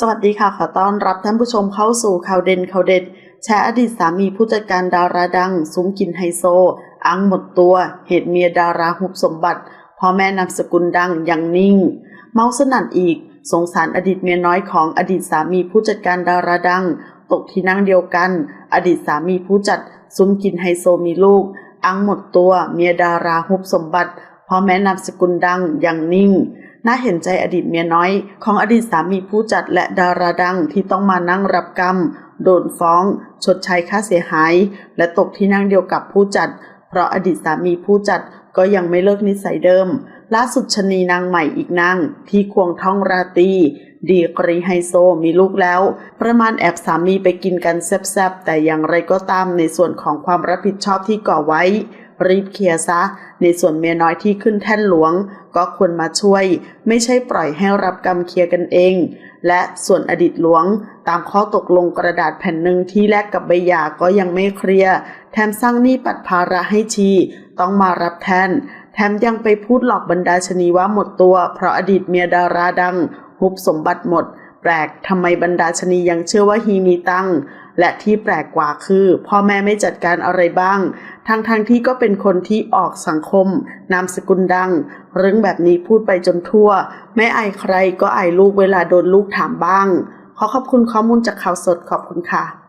สวัสดีค่ะ ขอต้อนรับท่านผู้ชมเข้าสู่ข่าวเด่นข่าวเด็ด แชร์อดีตสามีผู้จัดการดาราดัง ซุ้มกินไฮโซ อังหมดตัว เหตุเมียดาราหุบสมบัติพ่อแม่นามสกุลดังยังนิ่ง เมาสนั่นอีก สงสารอดีตเมียน้อยของอดีตสามีผู้จัดการดาราดัง ตกที่นั่งเดียวกัน อดีตสามีผู้จัด ซุ้มกินไฮโซมีลูก อังหมดตัว เมียดาราหุบสมบัติพ่อแม่นามสกุลดังยังนิ่ง น่าเห็นใจอดีตเมียน้อย ของอดีตสามีผู้จัดและดาราดังที่ต้องมานั่งรับกรรม โดนฟ้อง ชดใช้ค่าเสียหาย และตกที่นั่งเดียวกับผู้จัด เพราะอดีตสามีผู้จัดก็ยังไม่เลิกนิสัยเดิมล่าสุดชะนีนางใหม่อีกนางที่ควงท่องราตรีดีกรีไฮโซมีลูกแล้ว ประมาณแอบสามีไปกินกันแซบๆแต่อย่างไรก็ตามในส่วนของความรับผิดชอบที่ก่อไว้ รีบเคลียร์ซะ ในส่วนเมียน้อยที่ขึ้นแท่นหลวง ก็ควรมาช่วย ไม่ใช่ปล่อยให้รับกรรมเคลียร์กันเอง และส่วนอดีตหลวง ตามข้อตกลงกระดาษแผ่นหนึ่งที่แลกกับใบหย่าก็ยังไม่เคลียร์แถมสร้างหนี้ปัดภาระให้ชี ต้องมารับแทน แถมยังไปพูดหลอกบรรดาชนีว่าหมดตัว เพราะอดีตเมียดาราดังฮุบสมบัติหมด แปลกทำไมบรรดาชนียังเชื่อว่าฮีมีตังและที่แปลกกว่าคือ พ่อแม่ไม่จัดการอะไรบ้าง ทั้งทางที่ก็เป็นคนที่ออกสังคม นามสกุลดัง เรื่องแบบนี้พูดไปจนทั่ว ไม่อายใครก็อายลูกเวลาโดนลูกถามบ้าง ขอขอบคุณข้อมูลจากข่าวสดขอบคุณค่ะ